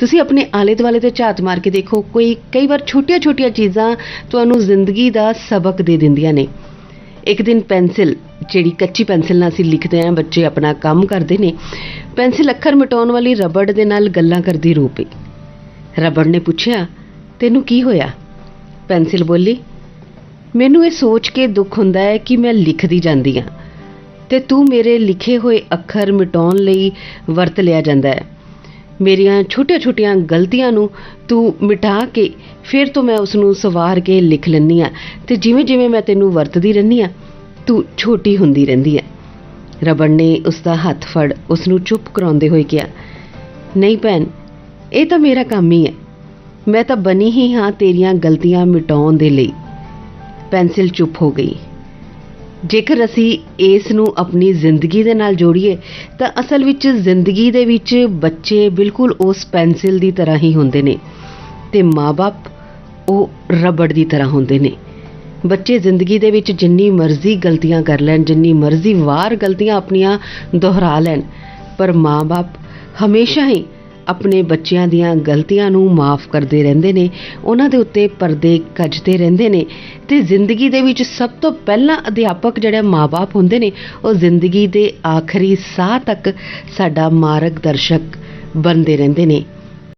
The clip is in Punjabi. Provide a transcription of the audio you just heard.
ਤੁਸੀਂ ਆਪਣੇ ਆਲੇ ਦੁਆਲੇ ਤੇ ਝਾਤ ਮਾਰ ਕੇ ਦੇਖੋ, ਕੋਈ ਕਈ ਵਾਰ ਛੋਟੀਆਂ-ਛੋਟੀਆਂ ਚੀਜ਼ਾਂ ਤੁਹਾਨੂੰ ਜ਼ਿੰਦਗੀ ਦਾ ਸਬਕ ਦੇ ਦਿੰਦੀਆਂ ਨੇ। ਇੱਕ ਦਿਨ ਪੈਨਸਿਲ, ਜਿਹੜੀ ਕੱਚੀ ਪੈਨਸਿਲ ਨਾਲ ਅਸੀਂ ਲਿਖਦੇ ਆਂ ਬੱਚੇ ਆਪਣਾ ਕੰਮ ਕਰਦੇ ਨੇ, ਪੈਨਸਿਲ ਅੱਖਰ ਮਿਟਾਉਣ ਵਾਲੀ ਰਬੜ ਦੇ ਨਾਲ ਗੱਲਾਂ ਕਰਦੀ ਰੂਪੀ ਰਬੜ ਨੇ ਪੁੱਛਿਆ, ਤੈਨੂੰ ਕੀ ਹੋਇਆ? ਪੈਨਸਿਲ ਬੋਲੀ, ਮੈਨੂੰ ਇਹ ਸੋਚ ਕੇ ਦੁੱਖ ਹੁੰਦਾ ਹੈ ਕਿ ਮੈਂ ਲਿਖਦੀ ਜਾਂਦੀ ਹਾਂ ਤੇ ਤੂੰ ਮੇਰੇ ਲਿਖੇ ਹੋਏ ਅੱਖਰ ਮਿਟਾਉਣ ਲਈ ਵਰਤ ਲਿਆ ਜਾਂਦਾ ਹੈ। ਮੇਰੀਆਂ ਛੋਟੀਆਂ-ਛੋਟੀਆਂ ਗਲਤੀਆਂ ਨੂੰ ਤੂੰ ਮਿਟਾ ਕੇ ਫਿਰ ਤੋਂ ਮੈਂ ਉਸ ਨੂੰ ਸਵਾਰ ਕੇ ਲਿਖ ਲੈਂਦੀ ਆ ਤੇ ਜਿਵੇਂ-ਜਿਵੇਂ ਮੈਂ ਤੈਨੂੰ ਵਰਤਦੀ ਰਹਿੰਦੀ ਆ ਤੂੰ ਛੋਟੀ ਹੁੰਦੀ ਰਹਿੰਦੀ ਹੈ। ਰਬੜ ਨੇ ਉਸ ਦਾ ਹੱਥ ਫੜ ਉਸ ਨੂੰ ਚੁੱਪ ਕਰਾਉਂਦੇ ਹੋਏ ਕਿਹਾ, ਨਹੀਂ ਭੈਣ, ਇਹ ਤਾਂ ਮੇਰਾ ਕੰਮ ਹੀ ਹੈ। ਮੈਂ ਤਾਂ ਬਣੀ ਹੀ ਹਾਂ ਤੇਰੀਆਂ ਗਲਤੀਆਂ ਮਿਟਾਉਣ ਦੇ ਲਈ। ਪੈਨਸਿਲ ਚੁੱਪ ਹੋ ਗਈ। ਜੇਕਰ ਅਸੀਂ ਇਸ ਨੂੰ ਆਪਣੀ ਜ਼ਿੰਦਗੀ ਦੇ ਨਾਲ ਜੋੜੀਏ, ਤਾਂ ਅਸਲ ਵਿੱਚ ਜ਼ਿੰਦਗੀ ਦੇ ਵਿੱਚ ਬੱਚੇ ਬਿਲਕੁਲ ਉਸ ਪੈਨਸਿਲ ਦੀ ਤਰ੍ਹਾਂ ਹੀ ਹੁੰਦੇ ਨੇ ਤੇ ਮਾਪੇ ਉਹ ਰਬੜ ਦੀ ਤਰ੍ਹਾਂ ਹੁੰਦੇ ਨੇ। ਬੱਚੇ ਜ਼ਿੰਦਗੀ ਦੇ ਵਿੱਚ ਜਿੰਨੀ ਮਰਜ਼ੀ ਗਲਤੀਆਂ ਕਰ ਲੈਣ, ਜਿੰਨੀ ਮਰਜ਼ੀ ਵਾਰ ਗਲਤੀਆਂ ਆਪਣੀਆਂ ਦੁਹਰਾ ਲੈਣ, ਪਰ ਮਾਪੇ ਹਮੇਸ਼ਾ ਹੀ ਆਪਣੇ ਬੱਚਿਆਂ ਦੀਆਂ ਗਲਤੀਆਂ ਨੂੰ ਮਾਫ ਕਰਦੇ ਰਹਿੰਦੇ ਨੇ, ਉਹਨਾਂ ਦੇ ਉੱਤੇ ਪਰਦੇ ਕੱਜਦੇ ਰਹਿੰਦੇ ਨੇ ਤੇ ਜ਼ਿੰਦਗੀ ਦੇ ਵਿੱਚ ਸਭ ਤੋਂ ਪਹਿਲਾਂ ਅਧਿਆਪਕ ਜਿਹੜੇ ਮਾਪੇ ਹੁੰਦੇ ਨੇ, ਉਹ ਜ਼ਿੰਦਗੀ ਦੇ ਆਖਰੀ ਸਾਹ ਤੱਕ ਸਾਡਾ ਮਾਰਗਦਰਸ਼ਕ ਬਣਦੇ ਰਹਿੰਦੇ ਨੇ।